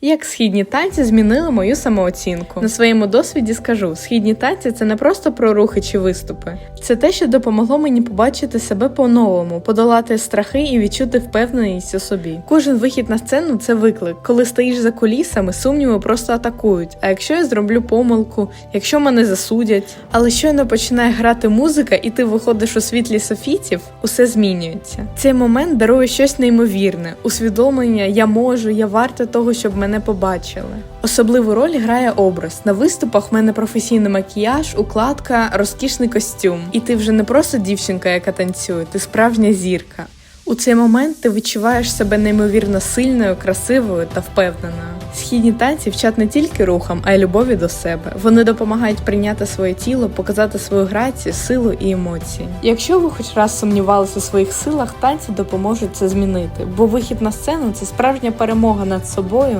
Як східні танці змінили мою самооцінку. На своєму досвіді скажу: східні танці це не просто про рухи чи виступи. Це те, що допомогло мені побачити себе по-новому, подолати страхи і відчути впевненість у собі. Кожен вихід на сцену це виклик. Коли стоїш за кулісами, сумніви просто атакують. А якщо я зроблю помилку, якщо мене засудять. Але щойно починає грати музика, і ти виходиш у світлі софітів, усе змінюється. Цей момент дарує щось неймовірне, усвідомлення я можу, я варта того, щоб мене побачили. Особливу роль грає образ. На виступах в мене професійний макіяж, укладка, розкішний костюм. І ти вже не просто дівчинка, яка танцює, ти справжня зірка. У цей момент ти відчуваєш себе неймовірно сильною, красивою та впевненою. Східні танці вчать не тільки рухам, а й любові до себе. Вони допомагають прийняти своє тіло, показати свою грацію, силу і емоції. Якщо ви хоч раз сумнівалися у своїх силах, танці допоможуть це змінити, бо вихід на сцену це справжня перемога над собою